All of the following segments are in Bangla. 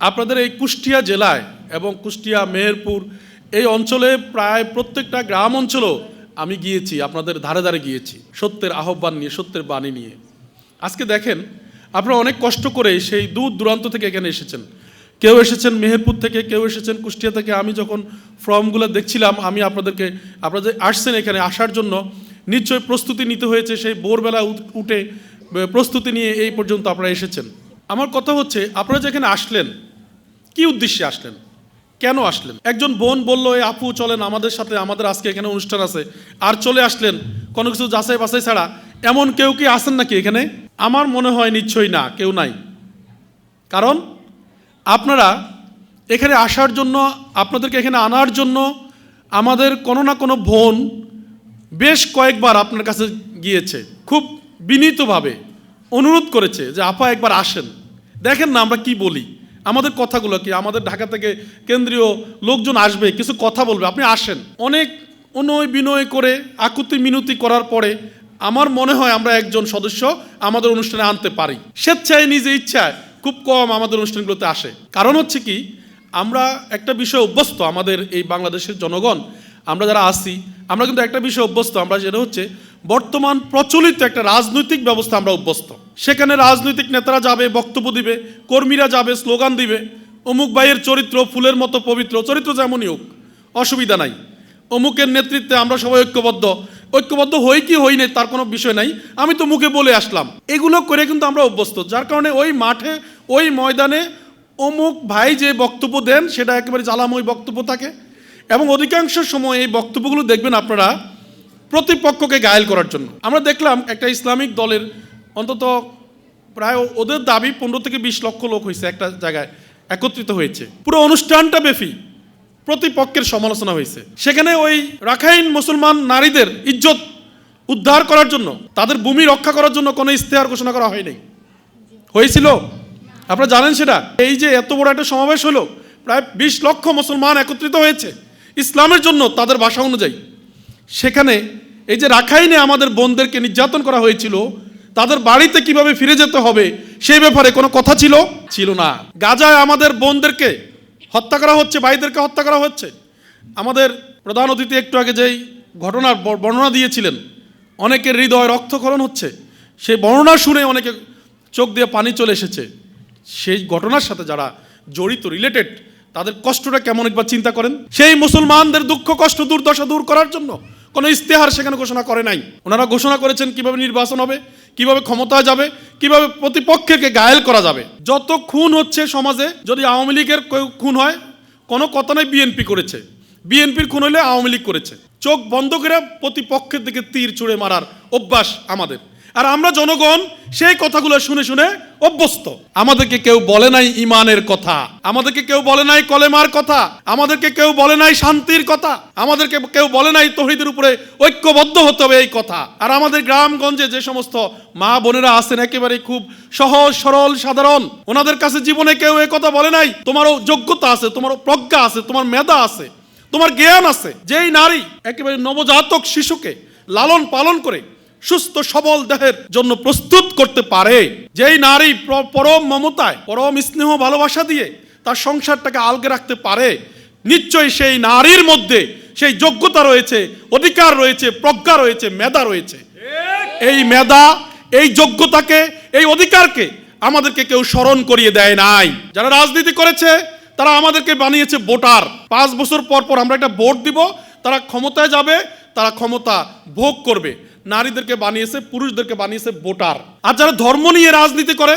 আপনাদের এই কুষ্টিয়া জেলায় এবং কুষ্টিয়া, মেহেরপুর এই অঞ্চলে প্রায় প্রত্যেকটা গ্রাম অঞ্চলেও আমি গিয়েছি, আপনাদের ধারে ধারে গিয়েছি, সত্যের আহ্বান নিয়ে, সত্যের বাণী নিয়ে। আজকে দেখেন, আপনারা অনেক কষ্ট করে সেই দূর দূরান্ত থেকে এখানে এসেছেন। কেউ এসেছেন মেহেরপুর থেকে, কেউ এসেছেন কুষ্টিয়া থেকে। আমি যখন ফর্মগুলো দেখছিলাম, আমি আপনাদেরকে আপনারা যে আসছেন এখানে আসার জন্য, নিশ্চয়ই প্রস্তুতি নিতে হয়েছে। সেই ভোরবেলা উঠে প্রস্তুতি নিয়ে এই পর্যন্ত আপনারা এসেছেন। আমার কথা হচ্ছে, আপনারা যেখানে আসলেন, কি উদ্দেশ্যে আসলেন? কেন আসলেন? একজন বোন বলল এই আপু, চলেন আমাদের সাথে, আমাদের আজকে এখানে অনুষ্ঠান আছে। আর চলে আসলেন, কোনো কিছু যাচাই বাছাই ছাড়া। এমন কেউ কি আসেন নাকি এখানে? আমার মনে হয় নিশ্চয়ই না, কেউ নাই। কারণ, আপনারা এখানে আসার জন্য, আপনাদেরকে এখানে আনার জন্য আমাদের কোনো না কোনো বোন বেশ কয়েকবার আপনার কাছে গিয়েছে, খুব বিনীতভাবে। অনুরোধ করেছে যে, আপা, একবার আসেন। দেখেন না, আমরা কি বলি। আমাদের কথাগুলো কি? আমাদের ঢাকা থেকে কেন্দ্রীয় লোকজন আসবে, কিছু কথা বলবে। আপনি আসেন। অনেক অনুয় বিনয় করে, আকুতি মিনতি করার পরে, আমার মনে হয় আমরা একজন সদস্য আমাদের অনুষ্ঠানে আনতে পারি। স্বেচ্ছায়, নিজে ইচ্ছায় খুব কম আমাদের অনুষ্ঠানগুলোতে আসে। কারণ হচ্ছে কি, আমরা একটা বিষয় অভ্যস্ত আমাদের এই বাংলাদেশের জনগণ। আমরা যারা আসি আমরা কিন্তু একটা বিষয় অভ্যস্ত। আমরা যেটা হচ্ছে বর্তমান প্রচলিত একটা রাজনৈতিক ব্যবস্থা আমরা অভ্যস্ত। সেখানে রাজনৈতিক নেতারা যাবে, বক্তব্য দিবে, কর্মীরা যাবে, স্লোগান দিবে। অমুক ভাইয়ের চরিত্র ফুলের মতো পবিত্র, চরিত্র যেমনই হোক, অসুবিধা নাই। অমুকের নেতৃত্বে আমরা সবাই ঐক্যবদ্ধ। ঐক্যবদ্ধ হই কি হই নাই তার কোনো বিষয় নাই। আমি তো মুখে বলে আসলাম। এগুলো করে কিন্তু আমরা অভ্যস্ত। যার কারণে ওই মাঠে, ওই ময়দানে অমুক ভাই যে বক্তব্য দেন, সেটা একেবারে জ্বালাময় বক্তব্য থাকে। এবং অধিকাংশ সময় এই বক্তব্যগুলো দেখবেন আপনারা প্রতিপক্ষকে গায়েল করার জন্য। আমরা দেখলাম একটা ইসলামিক দলের অন্তত প্রায় ওদের দাবি পনেরো থেকে বিশ লক্ষ লোক হয়েছে একটা জায়গায় একত্রিত হয়েছে। পুরো অনুষ্ঠানটা বেফি প্রতিপক্ষের সমালোচনা হয়েছে। সেখানে ওই রাখাইন মুসলমান নারীদের ইজ্জত উদ্ধার করার জন্য, তাদের ভূমি রক্ষা করার জন্য কোনো ইস্তেহার ঘোষণা করা হয়নি। হয়েছিল? আপনারা জানেন সেটা? এই যে এত বড় একটা সমাবেশ হলো, প্রায় বিশ লক্ষ মুসলমান একত্রিত হয়েছে। ইসলামের জন্য তাদের ভাষা অনুযায়ী। সেখানে এই যে রাখাইনে আমাদের বোনদেরকে নির্যাতন করা হয়েছিল, তাদের বাড়িতে কীভাবে ফিরে যেতে হবে সেই ব্যাপারে কোনো কথা ছিল? ছিল না। গাজায় আমাদের বোনদেরকে হত্যা করা হচ্ছে, ভাইদেরকে হত্যা করা হচ্ছে। আমাদের প্রধান অতিথি একটু আগে যেই ঘটনার বর্ণনা দিয়েছিলেন, অনেকের হৃদয় রক্তক্ষরণ হচ্ছে। সেই বর্ণনা শুনে অনেকে চোখ দিয়ে পানি চলে এসেছে। সেই ঘটনার সাথে যারা জড়িত রিলেটেড তাদের কষ্টটা কেমন একবার চিন্তা করেন? সেই মুসলমানদের দুঃখ, কষ্ট, দুর্দশা দূর করার জন্য কোনো ইস্তেহার সেখানে ঘোষণা করে নাই। ওনারা ঘোষণা করেছেন কীভাবে নির্বাচন হবে, কীভাবে ক্ষমতা যাবে, কীভাবে প্রতিপক্ষকে গায়েল করা যাবে। যত খুন হচ্ছে সমাজে, যদি আওয়ামী লীগের খুন হয়, কোনো কথা নাই বিএনপি করেছে। বিএনপির খুন হলে আওয়ামী লীগ করেছে। চোখ বন্ধ করে প্রতিপক্ষের দিকে তীর ছুঁড়ে মারার অভ্যাস আমাদের। আর আমরা জনগণ সেই কথাগুলো শুনে শুনে অভ্যস্ত। আমাদেরকে কেউ বলে নাই ইমানের কথা। আমাদেরকে কেউ বলে নাই কলেমার কথা। আমাদেরকে কেউ বলে নাই শান্তির কথা। আমাদেরকে কেউ বলে নাই তহিদের উপরে ঐক্যবদ্ধ হতে হবে এই কথা। আর আমাদের গ্রামগঞ্জে যে সমস্ত মা বোনেরা আছেন একেবারে খুব সহজ, সরল, সাধারণ, ওনাদের কাছে জীবনে কেউ এই কথা বলে নাই, তোমারও যোগ্যতা আছে, তোমারও প্রজ্ঞা আছে, তোমার মেধা আছে, তোমার জ্ঞান আছে। যেই নারী একেবারে নবজাতক শিশুকে লালন পালন করে সুস্থ, সবল দেহের জন্য প্রস্তুত করতে পারে। যেই নারী পরম মমতায়, পরম স্নেহ ভালোবাসা দিয়ে তার সংসারটাকে আলগে রাখতে পারে, নিশ্চয়ই সেই নারীর মধ্যে সেই যোগ্যতা রয়েছে, অধিকার রয়েছে, প্রজ্ঞা রয়েছে, মেধা রয়েছে। এই মেধা, এই যোগ্যতাকে, এই অধিকারকে আমাদেরকে কেউ স্মরণ করিয়ে দেয় নাই। যারা রাজনীতি করেছে, তারা আমাদেরকে বানিয়েছে ভোটার। পাঁচ বছর পর পর আমরা একটা ভোট দিব, তারা ক্ষমতায় যাবে, তারা ক্ষমতা ভোগ করবে। নারীদেরকে বানিয়েছে, পুরুষদেরকে বানিয়েছে ভোটার। আর যারা ধর্ম নিয়ে রাজনীতি করে,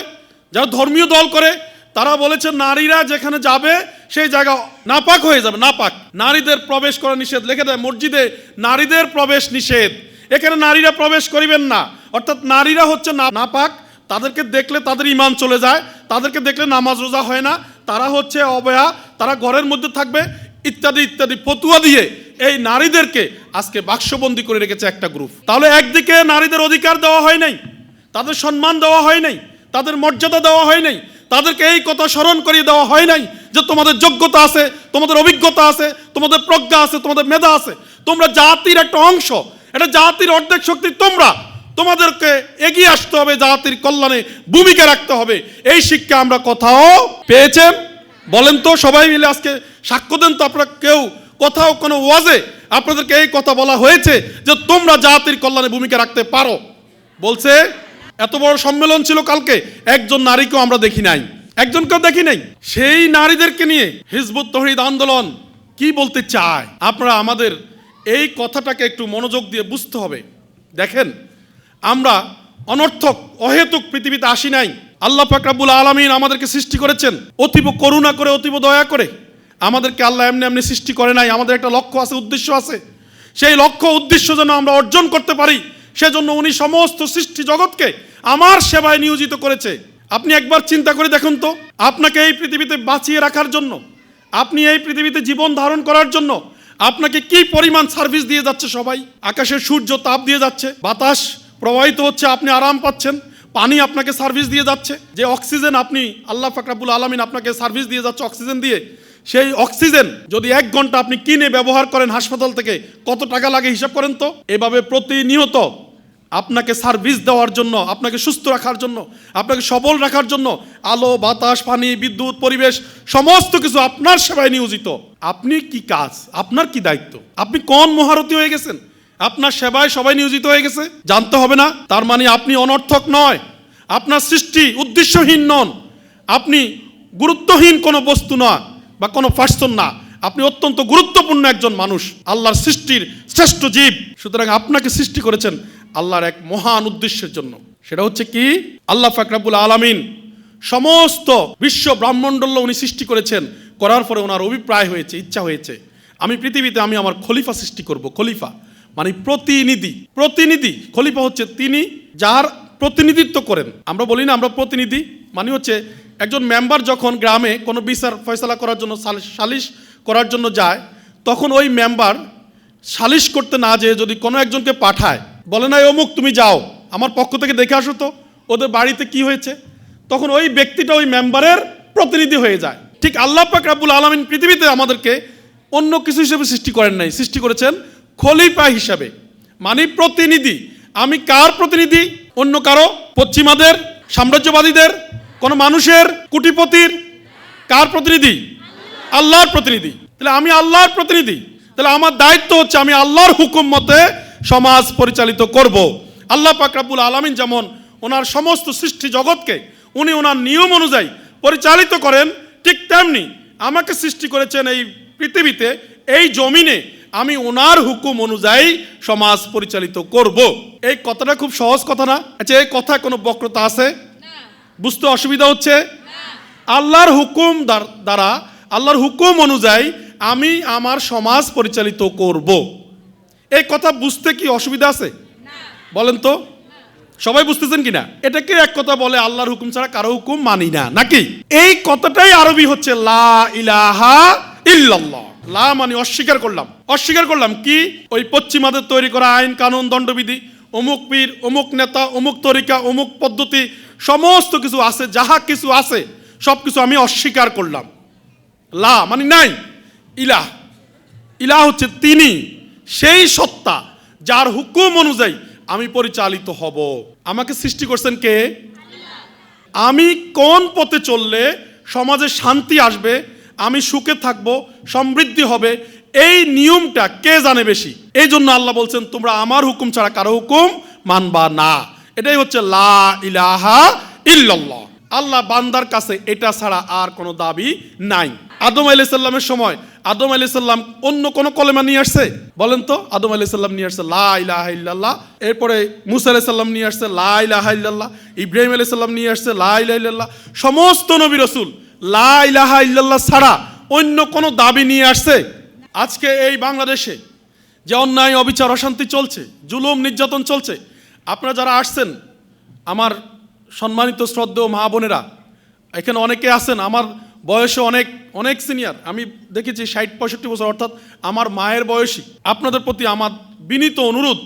যারা ধর্মীয় দল করে, তারা বলেছে নারীরা যেখানে যাবে, সেই জায়গা নাপাক হয়ে যাবে, নাপাক। নারীদের প্রবেশ করা নিষেধ। লেখে দেয়, মসজিদে নারীদের প্রবেশ নিষেধ। এখানে নারীরা প্রবেশ করিবেন না। অর্থাৎ নারীরা হচ্ছে নাপাক। তাদেরকে দেখলে তাদের ইমান চলে যায়। তাদেরকে দেখলে নামাজ রোজা হয় না। তারা হচ্ছে অবয়া। তারা ঘরের মধ্যে থাকবে। ইত্যাদি ইত্যাদি ফতুয়া দিয়ে এই নারীদেরকে আজকে বাক্সবন্দি করে রেখেছে একটা গ্রুপ। তাহলে একদিকে নারীদের অধিকার দেওয়া হয় নাই, তাদের সম্মান দেওয়া হয় নাই, তাদের মর্যাদা দেওয়া হয় নাই, তাদেরকে এই কথা স্মরণ করিয়ে দেওয়া হয় নাই যে তোমাদের যোগ্যতা আছে, তোমাদের অভিজ্ঞতা আছে, তোমাদের প্রজ্ঞা আছে, তোমাদের মেধা আছে। তোমরা জাতির একটা অংশ, এটা জাতির অর্ধেক শক্তি তোমরা। তোমাদেরকে এগিয়ে আসতে হবে জাতির কল্যাণে, ভূমিকা রাখতে হবে। এই শিক্ষা আমরা কোথাও পেয়েছেন? বলেন তো, সবাই মিলে আজকে সাক্ষ্য দেন তো আপনারা কেউ কোথাও কোনো ওয়াজে আপনাদেরকে এই কথা বলা হয়েছে যে তোমরা জাতির কল্যাণে ভূমিকা রাখতে পারো। বলছে, এত বড় সম্মেলন ছিল কালকে, একজন নারীকেও আমরা দেখি নাই। একজনকেও দেখি নাই। সেই নারীদেরকে নিয়ে হিজবুত তহিদ আন্দোলন কি বলতে চায়? আপনারা আমাদের এই কথাটাকে একটু মনোযোগ দিয়ে বুঝতে হবে। দেখেন, আমরা অনর্থক, অহেতুক পৃথিবীতে আসি নাই। আল্লাহ ফাকরাবুল আলমিন আমাদেরকে সৃষ্টি করেছেন। অতীব করুণা করে, অতীব দয়া করে। আমাদেরকে আল্লাহ এমনি এমনি সৃষ্টি করে নাই। আমাদের একটা লক্ষ্য আছে, উদ্দেশ্য আছে। সেই লক্ষ্য, উদ্দেশ্য যেন আমরা অর্জন করতে পারি, সেজন্য উনি সমস্ত সৃষ্টি জগৎকে আমার সেবায় নিয়োজিত করেছে। আপনি একবার চিন্তা করে দেখুন তো, আপনাকে এই পৃথিবীতে বাঁচিয়ে রাখার জন্য, আপনি এই পৃথিবীতে জীবন ধারণ করার জন্য আপনাকে কি পরিমাণ সার্ভিস দিয়ে যাচ্ছে সবাই? আকাশের সূর্য তাপ দিয়ে যাচ্ছে, বাতাস প্রবাহিত হচ্ছে, আপনি আরাম পাচ্ছেন। পানি আপনাকে সার্ভিস দিয়ে যাচ্ছে। যে অক্সিজেন আপনি, আল্লাহ ফাকরাবুল আলমিন আপনাকে সার্ভিস দিয়ে যাচ্ছে অক্সিজেন দিয়ে। সেই অক্সিজেন যদি এক ঘণ্টা আপনি কিনে ব্যবহার করেন হাসপাতাল থেকে, কত টাকা লাগে হিসাব করেন তো? এভাবে প্রতিনিয়ত আপনাকে সার্ভিস দেওয়ার জন্য, আপনাকে সুস্থ রাখার জন্য, আপনাকে সবল রাখার জন্য আলো, বাতাস, পানি, বিদ্যুৎ, পরিবেশ, সমস্ত কিছু আপনার সেবায় নিয়োজিত। আপনি কি কাজ? আপনার কি দায়িত্ব? আপনি কোন মহারথী হয়ে গেছেন? আপনার সেবায় সবাই নিয়োজিত হয়ে গেছে, জানতে হবে না, তার মানে আপনি অনর্থক নয়, আপনার সৃষ্টি উদ্দেশ্যহীন নন, আপনি গুরুত্বহীন কোনো বস্তু নয় বা কোনো পার্সন না, আপনি অত্যন্ত গুরুত্বপূর্ণ একজন মানুষ, আল্লাহর সৃষ্টির শ্রেষ্ঠ জীব। সুতরাং আপনাকে সৃষ্টি করেছেন আল্লাহর এক মহান উদ্দেশ্যের জন্য। সেটা হচ্ছে কি? আল্লাহ ফাকরাবুল আলামিন সমস্ত বিশ্ব ব্রাহ্মণ্ডল্য উনি সৃষ্টি করেছেন, করার পরে ওনার অভিপ্রায় হয়েছে, ইচ্ছা হয়েছে। আমি পৃথিবীতে আমি আমার খলিফা সৃষ্টি করব, খলিফা। মানে প্রতিনিধি প্রতিনিধি। খলিফা হচ্ছে তিনি যার প্রতিনিধিত্ব করেন। আমরা বলি না আমরা প্রতিনিধি মানে হচ্ছে একজন মেম্বার যখন গ্রামে কোনো বিচার ফয়সলা করার জন্য সালিশ- করার জন্য যায়, তখন ওই মেম্বার সালিশ করতে না যেয়ে যদি কোনো একজনকে পাঠায়, বলে না অমুক, তুমি যাও, আমার পক্ষ থেকে দেখে আসো তো, ওদের বাড়িতে কি হয়েছে? তখন ওই ব্যক্তিটা ওই মেম্বারের প্রতিনিধি হয়ে যায়। ঠিক আল্লাহ পাক রাব্বুল আলমিন পৃথিবীতে আমাদেরকে অন্য কিছু হিসেবে সৃষ্টি করেন নাই। সৃষ্টি করেছেন খলিফা হিসাবে মানে প্রতিনিধি। আমি কার প্রতিনিধি? অন্য কারও? পশ্চিমাদের? সাম্রাজ্যবাদীদের? কোনো মানুষের? কুটিপতির? কার প্রতিনিধি? আল্লাহর প্রতিনিধি। তাহলে আমি আল্লাহর প্রতিনিধি। তাহলে আমার দায়িত্ব হচ্ছে আমি আল্লাহর হুকুম মতে সমাজ পরিচালিত করব। আল্লাহ পাক রাব্বুল আলামিন যেমন ওনার সমস্ত সৃষ্টি জগৎকে, উনি ওনার নিয়ম অনুযায়ী পরিচালিত করেন, ঠিক তেমনি আমাকে সৃষ্টি করেছেন এই পৃথিবীতে, এই জমিনে আমি ওনার হুকুম অনুযায়ী সমাজ পরিচালিত করব। এই কথাটা খুব সহজ কথা না? আচ্ছা এই কথা কোনো বক্রতা আছে? বুঝতে অসুবিধা হচ্ছে? আল্লাহর হুকুম দ্বার- আল্লাহর হুকুম অনুযায়ী আমি আমার সমাজ পরিচালিত করব। এই কথা বুঝতে কি অসুবিধা আছে? বলেন তো। সবাই বুঝতেছেন কিনা? এটাকে এক কথা বলে আল্লাহর হুকুম ছাড়া কারও হুকুম মানি না নাকি? এই কথাটাই আরবি হচ্ছে লা ইলাহা ইল্লাল্লাহ। লা মানে অস্বীকার করলাম। অস্বীকার করলাম কি? ওই পশ্চিমাদের তৈরি করা আইন, কানুন, দণ্ডবিধি, অমুক পীর, অমুক নেতা, অমুক তরিকা, অমুক পদ্ধতি, সমস্ত কিছু আছে, যাহা কিছু আছে সব কিছু আমি অস্বীকার করলাম। লা মানে নাই। ইলাহ। ইলাহ হচ্ছে তিনি, সেই সত্তা, যার হুকুম অনুযায়ী আমি পরিচালিত হব। আমাকে সৃষ্টি করছেন কে? আমি কোন পথে চললে সমাজে শান্তি আসবে? আমি সুখে থাকব, সমৃদ্ধি হবে। এই নিয়মটা কে জানে বেশি? এই জন্য আল্লাহ বলছেন, তোমরা আমার হুকুম ছাড়া কারও হুকুম মানবা না। এটাই হচ্ছে লা ইলাহা ইল্লাল্লাহ। আল্লাহ বান্দার কাছে এটা ছাড়া আর কোনো দাবি নাই। আদম আলাইসাল্লামের সময় আদম আলাইসাল্লাম অন্য কোনো কলেমা নিয়ে আসছে? বলেন তো, আদম আলাইসাল্লাম নিয়ে আসছে লা ইলাহা ইল্লাল্লাহ, এরপরে মুসা আলাইসাল্লাম নিয়ে আসছে লা ইলাহা ইল্লাল্লাহ, ইব্রাহিম আলাইসাল্লাম নিয়ে আসছে লা ইলাহা ইল্লাল্লাহ, সমস্ত নবী রসুল লা ইলাহা ইল্লাল্লাহ ছাড়া অন্য কোনো দাবি নিয়ে আসছে? আজকে এই বাংলাদেশে যে অন্যায়, অবিচার, অশান্তি চলছে, জুলুম, নির্যাতন চলছে, আপনারা যারা আসছেন, আমার সম্মানিত শ্রদ্ধেয় মা বোনেরা, এখানে অনেকে আছেন, আমার বয়সে অনেক অনেক সিনিয়র আমি দেখেছি ষাট, পঁয়ষট্টি বছর, অর্থাৎ আমার মায়ের বয়সী। আপনাদের প্রতি আমার বিনীত অনুরোধ,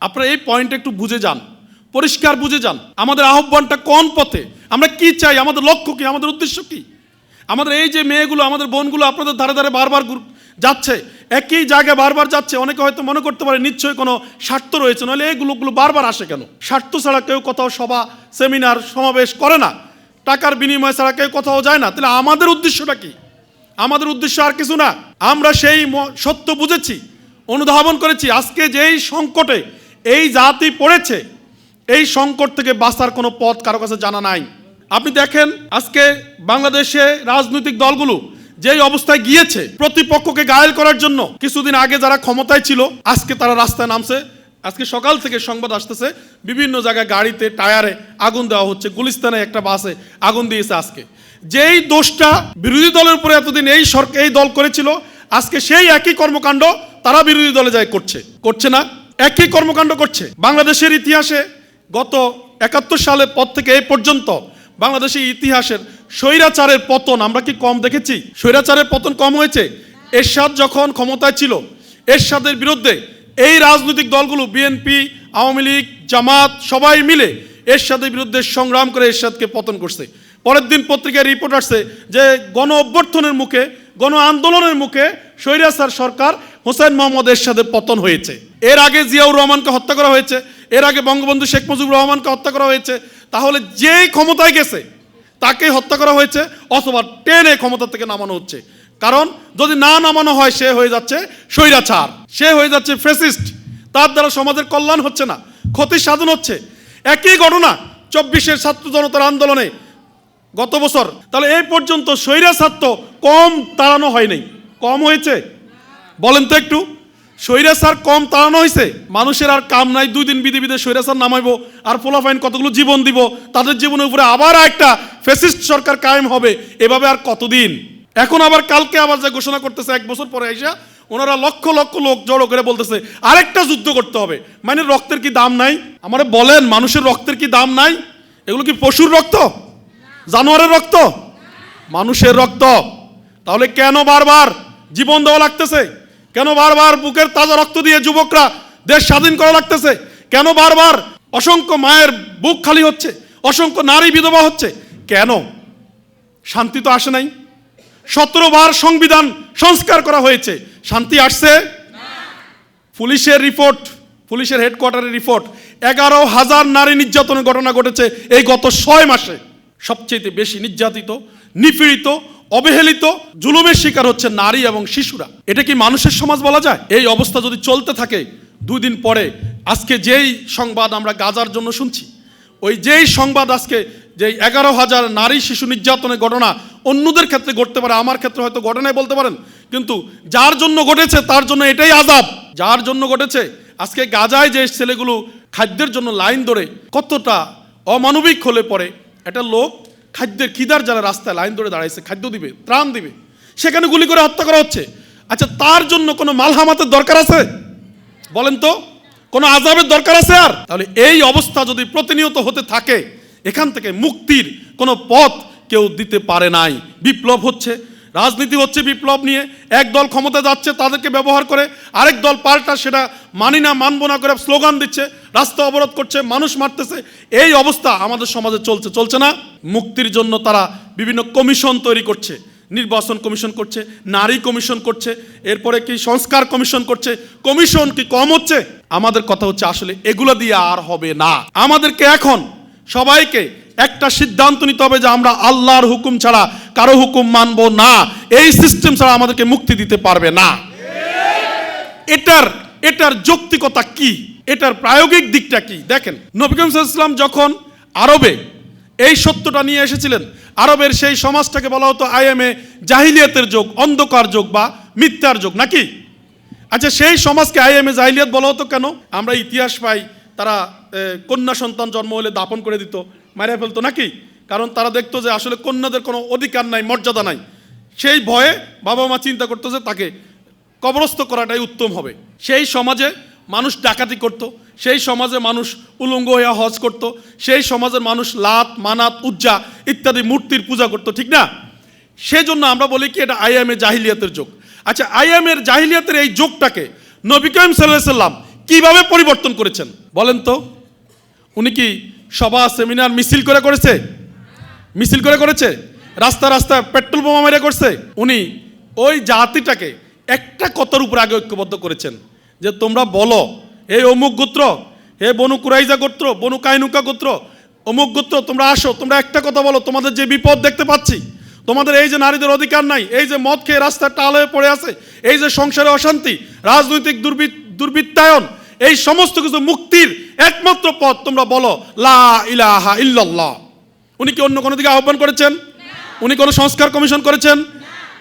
আপনারা এই পয়েন্ট একটু বুঝে যান। পরিষ্কার বুঝে যান, আমাদের আহ্বানটা কোন পথে? আমরা কি চাই? আমাদের লক্ষ্য কি? আমাদের উদ্দেশ্য কি? আমাদের এই যে মেয়েগুলো, আমাদের বোনগুলো আপনাদের ধারে ধারে বারবার যাচ্ছে, একই জায়গায় বারবার যাচ্ছে, অনেকে হয়তো মনে করতে পারে নিশ্চয়ই কোনো স্বার্থ রয়েছে, নাহলে এইগুলোগুলো বারবার আসে কেন? স্বার্থ ছাড়া কেউ কোথাও সভা, সেমিনার, সমাবেশ করে না। টাকার বিনিময় ছাড়া কেউ কোথাও যায় না। তাহলে আমাদের উদ্দেশ্যটা কি? আমাদের উদ্দেশ্য আর কিছু না। আমরা সেই সত্য বুঝেছি, অনুধাবন করেছি। আজকে যেই সংকটে এই জাতি পড়েছে এই সংকট থেকে বাঁচার কোনো পথ কারও কাছে জানা নাই। আপনি দেখেন, আজকে বাংলাদেশে রাজনৈতিক দলগুলো যেই অবস্থায় গিয়েছে প্রতিপক্ষকে গায়েল করার জন্য, কিছুদিন আগে যারা ক্ষমতায় ছিল, আজকে তারা রাস্তায় নামছে। আজকে সকাল থেকে সংবাদ আসতেছে, বিভিন্ন জায়গায় গাড়িতে, টায়ারে আগুন দেওয়া হচ্ছে, গুলিস্তানে একটা বাসে আগুন দিয়েছে আজকে। যেই দোষটা বিরোধী দলের উপরে এতদিন এই সরকার এই দল করেছিল, আজকে সেই একই কর্মকাণ্ড তারা বিরোধী দলে যায় করছে। করছে না, একই কর্মকাণ্ড করছে। বাংলাদেশের ইতিহাসে গত একাত্তর সালের পর থেকে এই পর্যন্ত বাংলাদেশের ইতিহাসের স্বৈরাচারের পতন, আমরা কি কম দেখেছি? স্বৈরাচারের পতন কম হয়েছে। এরশাদ যখন ক্ষমতায় ছিল, এরশাদের বিরুদ্ধে এই রাজনৈতিক দলগুলো, বিএনপি, আওয়ামী লীগ, জামাত, সবাই মিলে এরশাদের বিরুদ্ধে সংগ্রাম করে এরশাদকে পতন করছে। পরের দিন পত্রিকায় রিপোর্ট আসছে যে গণ অভ্যর্থনের মুখে, গণ আন্দোলনের মুখে স্বৈরাচার সরকার হোসেন মোহাম্মদ এরশাদের পতন হয়েছে। এর আগে জিয়াউর রহমানকে হত্যা করা হয়েছে। এর আগে বঙ্গবন্ধু শেখ মুজিবুর রহমানকে হত্যা করা হয়েছে, তাহলে যেই ক্ষমতায় গেছে তাকে হত্যা করা হয়েছে, অথবা টেনে ক্ষমতা থেকে নামানো হচ্ছে। কারণ যদি না নামানো হয়, সে হয়ে যাচ্ছে স্বৈরাচার, সে হয়ে যাচ্ছে ফেসিস্ট তার দ্বারা সমাজের কল্যাণ হচ্ছে না ক্ষতি সাধন হচ্ছে। একই ঘটনা চব্বিশের ছাত্র জনতার আন্দোলনে গত বছর। তাহলে এই পর্যন্ত স্বৈরা ছাত্র কম তাড়ানো হয়নি। কম হয়েছে? বলেন তো একটু। স্বৈরাচার কম তাড়ানো হয়েছে মানুষের আর কাম নাই, দুই দিন বিধি বিধে স্বৈরাচার নামাইবো, আর পোলাফাইন কতগুলো জীবন দিব, তাদের জীবনের উপরে আবার একটা ফেসিস্ট সরকার কায়েম হবে, এভাবে আর কতদিন? এখন আবার কালকে আবার যে ঘোষণা করতেছে, এক বছর পরে আইসা, ওনারা লক্ষ লক্ষ লোক জড়ো করে বলতেছে, আরেকটা যুদ্ধ করতে হবে। মানে রক্তের কি দাম নাই? আমারে বলেন, মানুষের রক্তের কি দাম নাই? এগুলো কি পশুর রক্ত? জানোয়ারের রক্ত? মানুষের রক্ত। তাহলে কেন বারবার জীবন দেওয়া লাগতেছে? কেন বারবার বুকের তাজা রক্ত দিয়ে যুবকরা দেশ স্বাধীন করা লাগতেছে? কেন বারবার অসংখ্য মায়ের বুক খালি হচ্ছে? অসংখ্য নারী বিধবা হচ্ছে? কেন? শান্তি তো আসে নাই। সতেরো বার সংবিধান সংস্কার করা হয়েছে। শান্তি আসছে? পুলিশের রিপোর্ট, পুলিশের হেডকোয়ার্টারের রিপোর্ট, এগারো হাজার নারী নির্যাতনের ঘটনা ঘটেছে এই গত ছয় মাসে। সবচেয়ে বেশি নির্যাতিত, নিপীড়িত অবহেলিত, জুলুমের শিকার হচ্ছে নারী এবং শিশুরা। এটা কি মানুষের সমাজ বলা যায়? এই অবস্থা যদি চলতে থাকে, দুই দিন পরে আজকে যেই সংবাদ আমরা গাজার জন্য শুনছি, ওই যেই সংবাদ আজকে যে এগারো হাজার নারী শিশু নির্যাতনের ঘটনা অন্যদের ক্ষেত্রে ঘটতে পারে, আমার ক্ষেত্রে হয়তো ঘটে নাই বলতে পারেন, কিন্তু যার জন্য ঘটেছে তার জন্য এটাই আজাব যার জন্য ঘটেছে, আজকে গাজায় যে ছেলেগুলো খাদ্যের জন্য লাইন ধরে কতটা অমানবিক হলে পড়ে, একটা লোক খাদ্যের খিদার যারা রাস্তায় লাইন ধরে দাঁড়াইছে, খাদ্য দিবে, ত্রাণ দিবে, সেখানে গুলি করে হত্যা করা হচ্ছে। আচ্ছা তার জন্য কোনো মালহামাতের দরকার আছে? বলেন তো, কোনো আজাবের দরকার আছে আর? তাহলে এই অবস্থা যদি প্রতিনিয়ত হতে থাকে, এখান থেকে মুক্তির কোনো পথ কেউ দিতে পারে নাই। বিপ্লব হচ্ছে। রাজনীতি হচ্ছে বিপ্লব নিয়ে, এক দল ক্ষমতা যাচ্ছে তাদেরকে ব্যবহার করে, আরেক দল পাল্টা সেটা মানি না, মানব না করে স্লোগান দিচ্ছে, রাস্তা অবরোধ করছে, মানুষ মারতেছে, এই অবস্থা আমাদের সমাজে চলছে চলছে না? মুক্তির জন্য তারা বিভিন্ন কমিশন তৈরি করছে, নির্বাচন কমিশন করছে, নারী কমিশন করছে, এরপরে কি সংস্কার কমিশন করছে, কমিশন কি কম হচ্ছে? আমাদের কথা হচ্ছে আসলে এগুলো দিয়ে আর হবে না। আমাদেরকে এখন সবাইকে একটা সিদ্ধান্ত নিতে হবে যে আমরা আল্লাহর হুকুম ছাড়া কারও হুকুম মানবো না। এই সিস্টেম ছাড়া আমাদেরকে মুক্তি দিতে পারবে না। এটার এটার যৌক্তিকতা কি? এটার প্রায়োগিক দিকটা কি? দেখেন, নবী করিম সাল্লাল্লাহু আলাইহি ওয়াসাল্লাম যখন আরবে এই সত্যটা নিয়ে এসেছিলেন, আরবের সেই সমাজটাকে বলা হতো আইএমএ জাহিলিয়াতের যোগ, অন্ধকার যোগ বা মিথ্যার যোগ, নাকি? আচ্ছা সেই সমাজকে আইএমএ জাহিলিয়াত বলা হতো কেন? আমরা ইতিহাস পাই, তারা কন্যা সন্তান জন্ম হলে দাপন করে দিত। মারা ফেলতো নাকি? কারণ তারা দেখতো যে আসলে কন্যাদের কোনো অধিকার নাই, মর্যাদা নাই। সেই ভয়ে বাবা মা চিন্তা করতো যে তাকে কবরস্থ করাটাই উত্তম হবে। সেই সমাজে মানুষ ডাকাতি করত, সেই সমাজে মানুষ উলঙ্গ হয়ে হজ করত, সেই সমাজের মানুষ লাত, মানাত, উজ্জা ইত্যাদি মূর্তির পূজা করত, ঠিক না? সেই জন্য আমরা বলি কি, এটা আইএম এ জাহিলিয়াতের যোগ। আচ্ছা আইএম এর জাহিলিয়াতের এই যোগটাকে নবী করিম সাল্লাম কীভাবে পরিবর্তন করেছেন? বলেন তো। উনি কি সভা, সেমিনার মিছিল করে করেছে? মিছিল করে করেছে? রাস্তা রাস্তা পেট্রোল বোমা মেরে করছে? উনি ওই জাতিটাকে একটা কথার উপর আগে ঐক্যবদ্ধ করেছেন যে তোমরা বলো এই অমুক গোত্র, হে বনু কুরাইজা গোত্র, বনু কাইনুকা গোত্র, অমুক গোত্র, তোমরা আসো, তোমরা একটা কথা বলো, তোমাদের যে বিপদ দেখতে পাচ্ছি, তোমাদের এই যে নারীদের অধিকার নাই, এই যে মদ খেয়ে রাস্তায় টাল হয়ে পড়ে আছে, এই যে সংসারে অশান্তি, রাজনৈতিক দুর্বৃত দুর্বৃত্তায়ন এই সমস্ত কিছু মুক্তির একমাত্র পথ তোমরা বলো, লা ইলাহা ইল্লাল্লাহ। উনি কি অন্য কোনো দিকে আহ্বান করেছেন? উনি কোনো সংস্কার কমিশন করেছেন?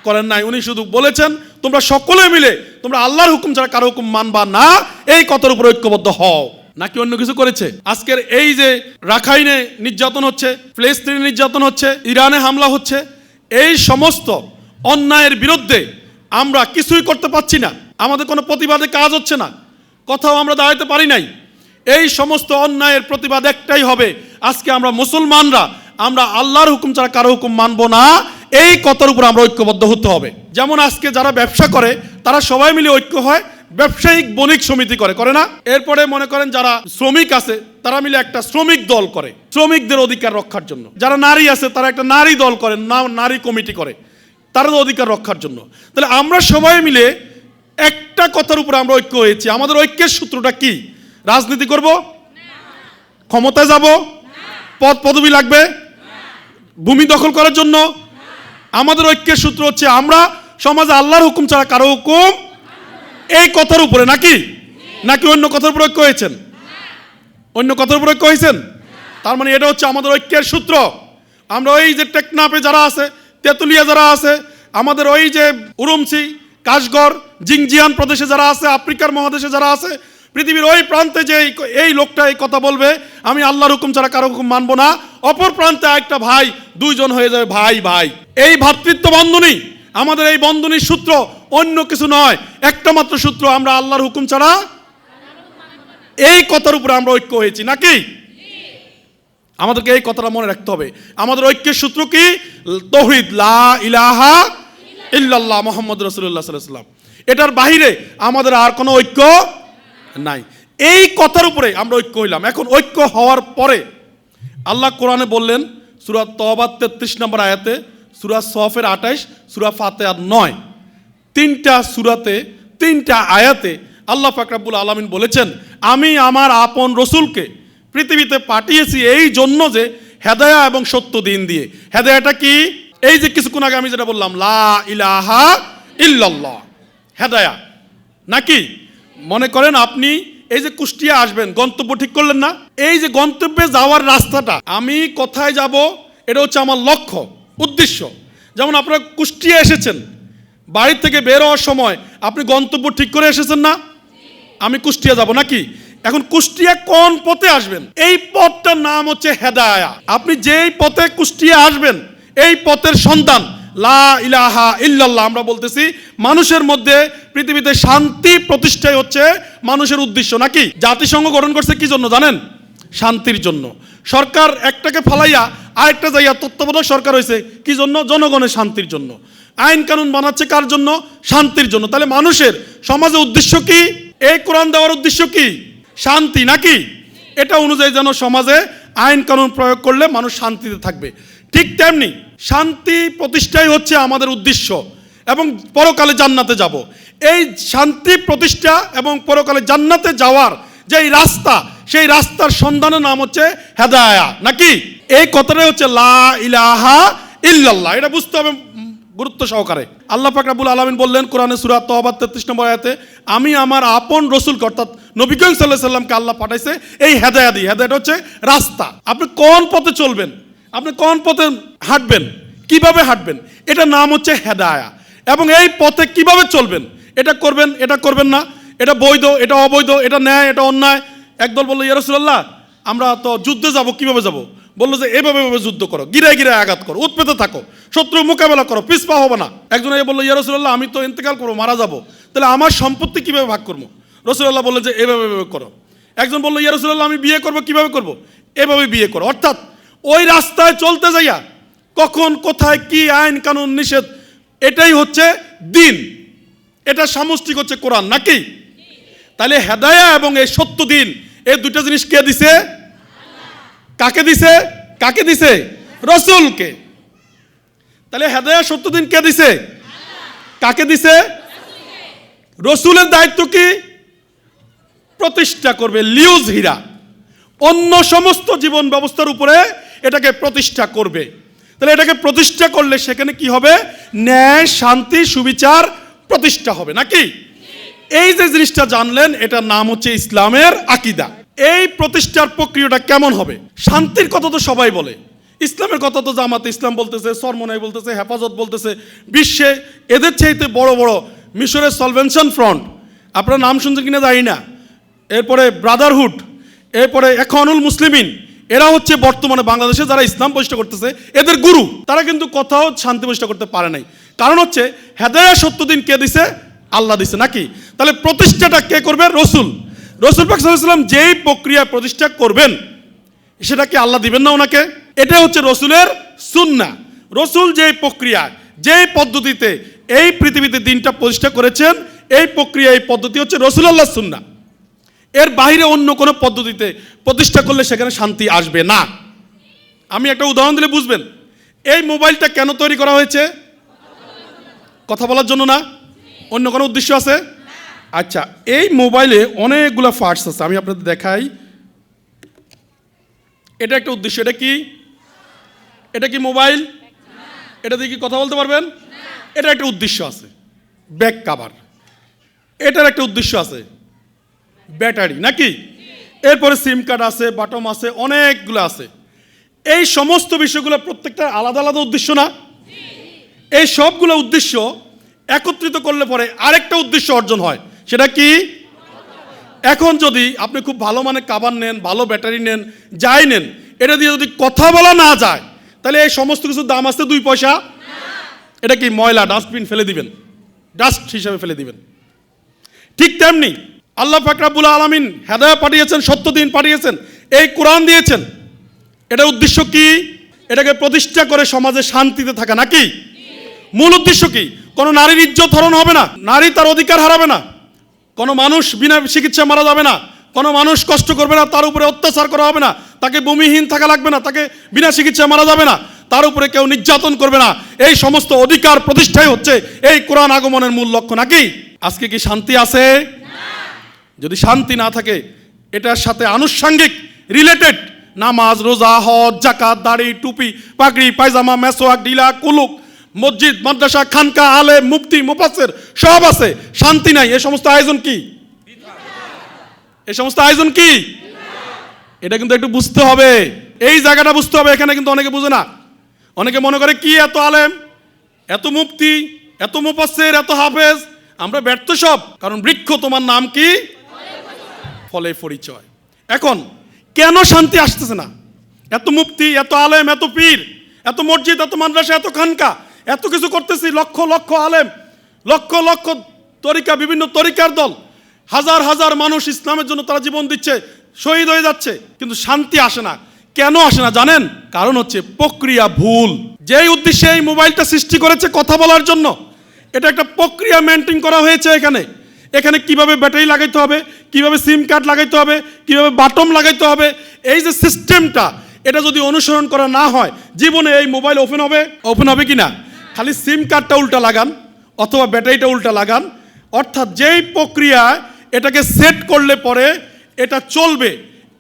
করেন নাই। উনি শুধু বলেছেন, তোমরা সকলে মিলে, তোমরা আল্লাহর হুকুম ছাড়া কারও হুকুম মানবা না, এই কথার উপর ঐক্যবদ্ধ হও। নাকি অন্য কিছু করেছে? আজকের এই যে রাখাইনে নির্যাতন হচ্ছে, ফিলিস্তিনে নির্যাতন হচ্ছে, ইরানে হামলা হচ্ছে, এই সমস্ত অন্যায়ের বিরুদ্ধে আমরা কিছুই করতে পারছি না। আমাদের কোনো প্রতিবাদে কাজ হচ্ছে না। কোথাও আমরা দাঁড়াতে পারি নাই। এই সমস্ত অন্যায়ের প্রতিবাদ একটাই হবে, আজকে আমরা মুসলমানরা, আমরা আল্লাহর হুকুম ছাড়া কারও হুকুম মানব না, এই কথার উপর আমরা ঐক্যবদ্ধ হতে হবে। যেমন আজকে যারা ব্যবসা করে, তারা সবাই মিলে ঐক্য হয়, ব্যবসায়িক বণিক সমিতি করে করে না? এরপরে মনে করেন যারা শ্রমিক আছে, তারা মিলে একটা শ্রমিক দল করে, শ্রমিকদের অধিকার রক্ষার জন্য। যারা নারী আছে, তারা একটা নারী দল করে নারী কমিটি করে, তাদের অধিকার রক্ষার জন্য। তাহলে আমরা সবাই মিলে একটা কথার উপরে আমরা ঐক্য হয়েছি। আমাদের ঐক্যের সূত্রটা কি? রাজনীতি করব? ক্ষমতায় যাব? পদ পদবি লাগবে? ভূমি দখল করার জন্য? আমাদের ঐক্যের সূত্র হচ্ছে আমরা সমাজে আল্লাহর হুকুম ছাড়া কারও হুকুম এই কথার উপরে নাকি? নাকি অন্য কথার উপর ঐক্য হয়েছেন? অন্য কথার উপর ঐক্য হয়েছেন? তার মানে এটা হচ্ছে আমাদের ঐক্যের সূত্র। আমরা ওই যে টেকনাপে যারা আছে, তেঁতুলিয়া যারা আছে, আমাদের ওই যে উরুমসি কাশগড়, জিংজিয়ান প্রদেশে যারা আছে, আফ্রিকার মহাদেশে যারা আছে, পৃথিবীর ওই প্রান্তে যে এই এই লোকটা এই কথা বলবে, আমি আল্লাহর হুকুম ছাড়া কারও হুকুম মানবো না। অপর প্রান্তে একটা ভাই, দুইজন হয়ে যাবে ভাই ভাই। এই ভ্রাতৃত্ব বন্ধনী, আমাদের এই বন্ধনীর সূত্র অন্য কিছু নয়। একটা মাত্র সূত্র, আমরা আল্লাহর হুকুম ছাড়া এই কথার উপরে আমরা ঐক্য হয়েছি, নাকি? আমাদেরকে এই কথাটা মনে রাখতে হবে। আমাদের ঐক্যের সূত্র কি? তহিদ, লা ইলাহা ইল্লাল্লাহ মোহাম্মদ রসুল্লাহ সাল্লাম এটার বাহিরে আমাদের আর কোনো ঐক্য নাই। এই কথার উপরে আমরা ঐক্য হইলাম। এখন ঐক্য হওয়ার পরে আল্লাহ কোরআনে বললেন, সুরা তবাত তেত্রিশ নম্বর আয়াতে, সুরা সফের আঠাইশ, সুরা ফাতে আর নয়। তিনটা সুরাতে, তিনটা আয়াতে আল্লাহ ফাকরাবুল আলমিন বলেছেন, আমি আমার আপন রসুলকে পৃথিবীতে পাঠিয়েছি এই জন্য যে হেদায়া এবং সত্য দিন দিয়ে। হেদায়াটা কি? এই যে কিছুক্ষণ আগে আমি যেটা বললাম, লা ইলাহা ইল্লাল্লাহ। হেদায়া। নাকি? মনে করেন আপনি এই যে কুষ্টিয়া আসবেন, গন্তব্য ঠিক করলেন না? এই যে গন্তব্যে যাওয়ার রাস্তাটা, আমি কোথায় যাব, এটা হচ্ছে আমার লক্ষ্য, উদ্দেশ্য। যেমন আপনারা কুষ্টিয়া এসেছেন, বাড়ি থেকে বের হওয়ার সময় আপনি গন্তব্য ঠিক করে এসেছেন না? আমি কুষ্টিয়া যাব নাকি? এখন কুষ্টিয়া কোন পথে আসবেন? এই পথটার নাম হচ্ছে হেদায়া। আপনি যেই পথে কুষ্টিয়া আসবেন এই পথের সন্তান লা ইলাহা ইল্লাল্লাহ, আমরা বলতেছি, মানুষের মধ্যে পৃথিবীতে শান্তি প্রতিষ্ঠাই হচ্ছে মানুষের উদ্দেশ্য, নাকি? জাতিসংঘ গঠন করছে কি জন্য জানেন? শান্তির জন্য। সরকার একটাকে ফালাইয়া আরেকটা যাইয়া তত্ত্বাবধায়ক সরকার হয়েছে কি জন্য? জনগণের শান্তির জন্য। আইন কানুন বানাচ্ছে কার জন্য? শান্তির জন্য। তাহলে মানুষের সমাজে উদ্দেশ্য কি? এই কোরআন দেওয়ার উদ্দেশ্য কি? শান্তি, নাকি? এটা অনুযায়ী যেন সমাজে আইন কানুন প্রয়োগ করলে মানুষ শান্তিতে থাকবে। ঠিক তেমনি শান্তি প্রতিষ্ঠাই হচ্ছে আমাদের উদ্দেশ্য এবং পরকালে জান্নাতে যাব। এই শান্তি প্রতিষ্ঠা এবং পরকালে জান্নাতে যাওয়ার যেই রাস্তা, সেই রাস্তার সন্ধানের নাম হচ্ছে হেদায়া নাকি? এই কথাটাই হচ্ছে লা ইলাহা ইল্লাল্লাহ। এটা বুঝতে হবে গুরুত্ব সহকারে। আল্লাহ পাক রাব্বুল আলামিন বললেন কোরআনে সূরা তওবা 33 নম্বর আয়াতে, আমি আমার আপন রসুল অর্থাৎ নবী করিম সাল্লাল্লাহু সাল্লামকে আল্লাহ পাঠাইছে এই হেদায়া দিয়ে। হেদায়াটা হচ্ছে রাস্তা। আপনি কোন পথে চলবেন? আপনি কোন পথে হাঁটবেন? কীভাবে হাঁটবেন? এটা নাম হচ্ছে হেদায়া। এবং এই পথে কীভাবে চলবেন? এটা করবেন এটা করবেন না। এটা বৈধ, এটা অবৈধ, এটা ন্যায়, এটা অন্যায়। একদল বলল ইয়ারসুল্লাহ আমরা তো যুদ্ধে যাব, কীভাবে যাব? বলল যে, এভাবে এভাবে যুদ্ধ করো, গিরায় গিরায় আঘাত করো, উৎপেতে থাকো শত্রু মোকাবেলা করো পিসপা হবে না। একজন এই বলল ইয়ারসুল্লাহ আমি তো ইন্তেকাল করব, মারা যাব। তাহলে আমার সম্পত্তি কীভাবে ভাগ করব? রসুল্লাহ বলল যে, এভাবে এভাবে করো। একজন বলল ইয়ারসুল্লাহ আমি বিয়ে করব, কীভাবে করব? এভাবে বিয়ে করো। অর্থাৎ ওই রাস্তায় চলতে যাইয়া কখন, কোথায়, কি আইন, কানুন, নিষেধ, এটাই হচ্ছে দিন। এটা সামষ্টিক হচ্ছে কোরআন, নাকি? তাহলে হেদায়া এবং এই সত্য দিন, এই দুটো জিনিস কে দিছে? কাকে দিছে? কাকে দিছে? রসুলকে। তাহলে হেদায়া সত্য দিন কে দিছে? কাকে দিছে? রসুলের দায়িত্ব কি? প্রতিষ্ঠা করবে লিউজ হীরা অন্য সমস্ত জীবন ব্যবস্থার উপরে এটাকে প্রতিষ্ঠা করবে। তাহলে এটাকে প্রতিষ্ঠা করলে সেখানে কি হবে? ন্যায়, শান্তি, সুবিচার প্রতিষ্ঠা হবে, নাকি? এই যে জিনিসটা জানলেন, এটার নাম হচ্ছে ইসলামের আকিদা। এই প্রতিষ্ঠার প্রক্রিয়াটা কেমন হবে? শান্তির কথা তো সবাই বলে। ইসলামের কথা তো জামাতে ইসলাম বলতেছে, সরমনাই বলতেছে, হেফাজত বলতেছে। বিশ্বে এদের চাইতে বড় বড় মিশরের সলভেনশন ফ্রন্ট আপনার নাম শুনছেন কিনা জানি না। এরপরে ব্রাদারহুড এরপরে এখনুল মুসলিমিন। এরা হচ্ছে বর্তমানে বাংলাদেশে যারা ইসলাম প্রতিষ্ঠা করতেছে, এদের গুরু। তারা কিন্তু কোথাও শান্তি প্রতিষ্ঠা করতে পারে নাই। কারণ হচ্ছে হেদায়া সত্য দিন কে দিছে? আল্লাহ দিছে, নাকি? তাহলে প্রতিষ্ঠাটা কে করবে? রসুল। রসুল পাকসাল্লাম যেই প্রক্রিয়া প্রতিষ্ঠা করবেন, সেটা কি আল্লাহ দিবেন না ওনাকে? এটা হচ্ছে রসুলের সুন্না রসুল যেই প্রক্রিয়া, যেই পদ্ধতিতে এই পৃথিবীতে দিনটা প্রতিষ্ঠা করেছেন, এই প্রক্রিয়া, এই পদ্ধতি হচ্ছে রসুল আল্লাহ সুন্না এর বাইরে অন্য কোনো পদ্ধতিতে প্রতিষ্ঠা করলে সেখানে শান্তি আসবে না। আমি একটা উদাহরণ দিলে বুঝবেন। এই মোবাইলটা কেন তৈরি করা হয়েছে? কথা বলার জন্য না? অন্য কোনো উদ্দেশ্য আছে? আচ্ছা এই মোবাইলে অনেকগুলো পার্টস আছে, আমি আপনাদের দেখাই। এটা একটা উদ্দেশ্য, এটা কি? এটা কি মোবাইল? এটা দিয়ে কি কথা বলতে পারবেন? এটা একটা উদ্দেশ্য আছে ব্যাক কাভার। এটার একটা উদ্দেশ্য আছে, ব্যাটারি, নাকি? এরপরে সিম কার্ড আছে, বাটম আছে, অনেকগুলো আছে। এই সমস্ত বিষয়গুলো প্রত্যেকটা আলাদা আলাদা উদ্দেশ্য না? এই সবগুলো উদ্দেশ্য একত্রিত করলে পরে আরেকটা উদ্দেশ্য অর্জন হয়। সেটা কি? এখন যদি আপনি খুব ভালো মানে কাবার নেন, ভালো ব্যাটারি নেন, যাই নেন, এটা দিয়ে যদি কথা বলা না যায়, তাহলে এই সমস্ত কিছুর দাম আসতে দুই পয়সা। এটা কি ময়লা, ডাস্টবিন ফেলে দিবেন? ডাস্ট হিসাবে ফেলে দিবেন। ঠিক তেমনি আল্লাহ ফাকরাবুল আলমিন হেদায়া পাঠিয়েছেন, সত্য দিন পাঠিয়েছেন, এই কোরআন দিয়েছেন। এটা উদ্দেশ্য কি? এটাকে প্রতিষ্ঠা করে সমাজে শান্তিতে থাকা, নাকি? মূল উদ্দেশ্য কি? কোনো নারীর ইজ্জত হরণ হবে না, নারী তার অধিকার হারাবে না। কোনো মানুষ বিনা চিকিৎসা মারা যাবে না। কোনো মানুষ কষ্ট করবে না তার উপরে অত্যাচার করা হবে না। তাকে ভূমিহীন থাকা লাগবে না তাকে বিনা চিকিৎসা মারা যাবে না। তার উপরে কেউ নির্যাতন করবে না। এই সমস্ত অধিকার প্রতিষ্ঠাই হচ্ছে এই কোরআন আগমনের মূল লক্ষ্য নাকি? আজকে কি শান্তি আছে? যদি শান্তি না থাকে এটার সাথে আনুষঙ্গিক রিলেটেড নামাজ রোজা হজ জাকাত দাড়ি টুপি পাগড়ি পায়জামা মেসোয়াক ডিলা কুলুক মসজিদ, মাদ্রাসা, খানকা আলে মুক্তি মুফাসের সব আছে। শান্তি নাই। এ সমস্ত আয়োজন কি? এ সমস্ত আয়োজন কি? এটা কিন্তু একটু বুঝতে হবে। এই জায়গাটা বুঝতে হবে, এখানে কিন্তু অনেকে বুঝে না। অনেকে মনে করে, কি এত আলেম? এত মুক্তি এত মুফাসের এত হাফেজ? আমরা ব্যর্থ সব। কারণ বৃক্ষ তোমার নাম কি? ফলে পরিচয়। এখন, কেন শান্তি আসতেছে না? এত মুক্তি এত আলেম, এত পীর, এত মসজিদ, এত মাদ্রাসা, এত খানকা এত কিছু করতেছি, লক্ষ লক্ষ আলেম, লক্ষ লক্ষ তরিকা, বিভিন্ন তরিকার দল। হাজার হাজার মানুষ ইসলামের জন্য তারা জীবন দিচ্ছে, শহীদ হয়ে যাচ্ছে, কিন্তু শান্তি আসে না। কেন আসে না জানেন? কারণ হচ্ছে প্রক্রিয়া ভুল। যেই উদ্দেশ্যে এই মোবাইলটা সৃষ্টি করেছে কথা বলার জন্য, এটা একটা প্রক্রিয়া মেনটেন করা হয়েছে এখানে। এখানে কীভাবে ব্যাটারি লাগাইতে হবে, কীভাবে সিম কার্ড লাগাইতে হবে, কীভাবে বাটম লাগাইতে হবে, এই যে সিস্টেমটা, এটা যদি অনুসরণ করা না হয়, জীবনে এই মোবাইল ওপেন হবে ওপেন হবে কি না খালি সিম কার্ডটা উল্টা লাগান অথবা ব্যাটারিটা উল্টা লাগান। অর্থাৎ যেই প্রক্রিয়া এটাকে সেট করলে পরে এটা চলবে,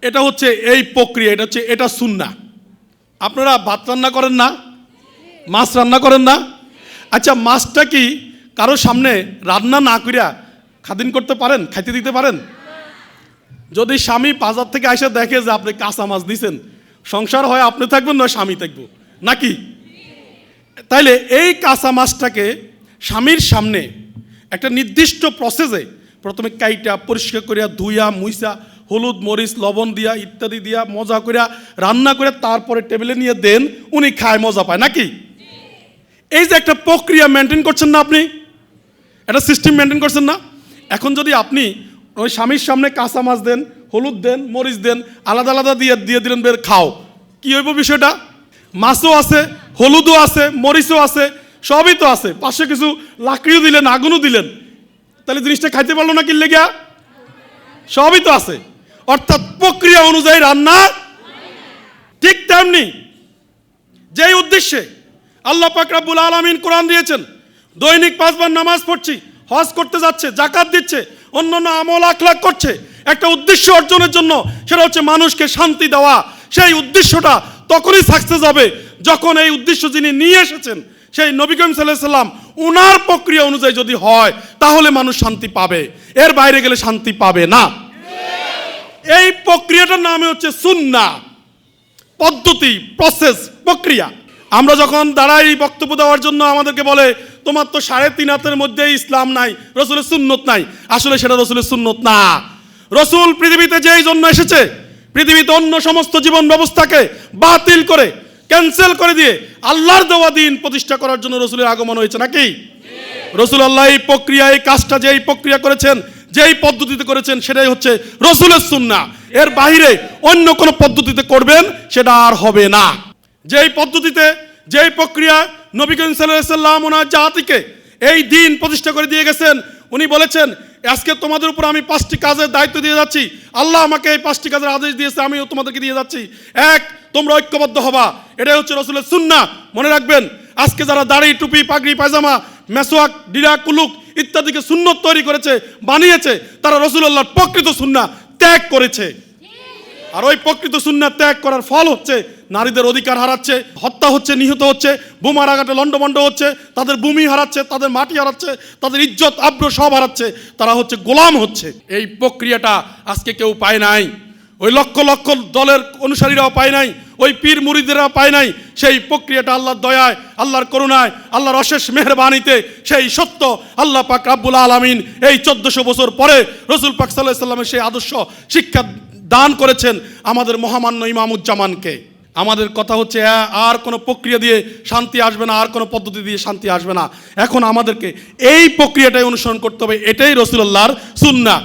এটা হচ্ছে এই প্রক্রিয়া, এটা হচ্ছে, এটা সুন্না আপনারা ভাত রান্না করেন না? মাছ রান্না করেন না? আচ্ছা মাছটা কি কারও সামনে রান্না না করিয়া খাদিন করতে পারেন? খাইতে দিতে পারেন? যদি স্বামী বাজার থেকে এসে দেখে যে আপনি কাঁচা মাছ দিছেন, সংসার হয় আপনি থাকবেন না স্বামী থাকব। নাকি? তাইলে এই কাঁচা মাছটাকে স্বামীর সামনে একটা নির্দিষ্ট প্রসেসে প্রথমে কাইটা পরিষ্কার করিয়া ধুইয়া, মুইসা হলুদ, মরিচ, লবণ দিয়া, ইত্যাদি দিয়া, মজা করিয়া রান্না করে তারপরে টেবিলে নিয়ে দেন, উনি খায় মজা পায়, নাকি? এই যে একটা প্রক্রিয়া মেনটেন করছেন না আপনি? একটা সিস্টেম মেনটেন করছেন না? এখন যদি আপনি ওই স্বামীর সামনে কাঁচা মাছ দেন, হলুদ দেন, মরিচ দেন, আলাদা আলাদা দিয়ে দিয়ে দিলেন, বের, খাও। কি হইব বিষয়টা? মাছও আছে হলুদও আছে, মরিচও আছে, সবই তো আছে। পাশে কিছু লাকড়িও দিলেন, আগুনও দিলেন। তাহলে জিনিসটা খাইতে পারল না কিনলে গিয়া? সবই তো আছে। অর্থাৎ প্রক্রিয়া অনুযায়ী রান্না ঠিক তেমনি। যেই উদ্দেশ্যে আল্লাহ পাক রাব্বুল আলামিন কোরআন দিয়েছেন, দৈনিক পাঁচবার নামাজ পড়ছি, হজ করতে যাচ্ছে জাকাত দিচ্ছে অন্য অন্য আমল আখলাক করছে, একটা উদ্দেশ্য অর্জনের জন্য সেটা হচ্ছে মানুষকে শান্তি দেওয়া। সেই উদ্দেশ্যটা তখনই সাকসেস হবে। যখন এই উদ্দেশ্য যিনি নিয়ে এসেছেন, সেই নবী করিম সাল্লাম, উনার প্রক্রিয়া অনুযায়ী যদি হয়, তাহলে মানুষ শান্তি পাবে। এর বাইরে গেলে শান্তি পাবে না। এই প্রক্রিয়াটার নামে হচ্ছে সুন্না পদ্ধতি প্রসেস প্রক্রিয়া। আমরা যখন দাঁড়াই বক্তব্য দেওয়ার জন্য, আমাদেরকে বলে, তোমার তো সাড়ে তিন হাতের মধ্যে ইসলাম নাই, রসুলের সুন্নত নাই। আসলে সেটা রসুলের সুন্নত না। রসুল পৃথিবীতে যেই জন্য এসেছে, পৃথিবীতে অন্য সমস্ত জীবন ব্যবস্থাকে বাতিল করে ক্যান্সেল করে দিয়ে আল্লাহর দেওয়া দিন প্রতিষ্ঠা করার জন্য রসুলের আগমন হয়েছে নাকি? রসুল আল্লাহ এই প্রক্রিয়া, এই কাজটা যেই প্রক্রিয়া করেছেন, যেই পদ্ধতিতে করেছেন, সেটাই হচ্ছে রসুলের সুন্না। এর বাইরে অন্য কোনো পদ্ধতিতে করবেন, সেটা আর হবে না। যেই পদ্ধতিতে, যেই প্রক্রিয়া নবী করিম সাল্লাম ওনার জাতিকে এই দিন প্রতিষ্ঠা করে দিয়ে গেছেন, উনি বলেছেন, আজকে তোমাদের উপর আমি পাঁচটি কাজের দায়িত্ব দিয়ে যাচ্ছি। আল্লাহ আমাকে এই পাঁচটি কাজের আদেশ দিয়েছে, আমিও তোমাদেরকে দিয়ে যাচ্ছি। এক তোমরা ঐক্যবদ্ধ হবা। এটাই হচ্ছে রসুলের সুন্না মনে রাখবেন, আজকে যারা দাড়ি, টুপি, পাগড়ি, পায়জামা, মেসোয়াক, ডিরা, কুলুক ইত্যাদিকে সুন্নত তৈরি করেছে, বানিয়েছে, তারা রসুল্লাহর প্রকৃত সুন্না ত্যাগ করেছে। আর ওই প্রকৃত সুন্না ত্যাগ করার ফল হচ্ছে, নারীদের অধিকার হারাচ্ছে, হত্যা হচ্ছে, নিহত হচ্ছে, বোমার আঘাটে লণ্ডমণ্ড হচ্ছে, তাদের ভূমি হারাচ্ছে, তাদের মাটি হারাচ্ছে, তাদের ইজ্জত আব্র সব হারাচ্ছে, তারা হচ্ছে গোলাম হচ্ছে। এই প্রক্রিয়াটা আজকে কেউ পায় নাই। ওই লক্ষ লক্ষ দলের অনুসারীরাও পায় নাই, ওই পীর মুরিদেরা পায় নাই, সেই প্রক্রিয়াটা আল্লাহর দয়ায়, আল্লাহর করুণায়, আল্লাহর অশেষ মেহরবানিতে, সেই সত্য আল্লাহ পাক রাব্বুল আলামিন এই চোদ্দশো বছর পরে রসুল পাক সাল্লাহ সাল্লামের সেই আদর্শ শিক্ষা দান করেছেন আমাদের মহামান্য ইমামুজ্জামানকে। আমাদের কথা হচ্ছে আর কোনো প্রক্রিয়া দিয়ে শান্তি আসবে না, আর কোনো পদ্ধতি দিয়ে শান্তি আসবে না। এখন আমাদেরকে এই প্রক্রিয়াটাই অনুসরণ করতে হবে, এটাই রসুল্লাহর সুন্না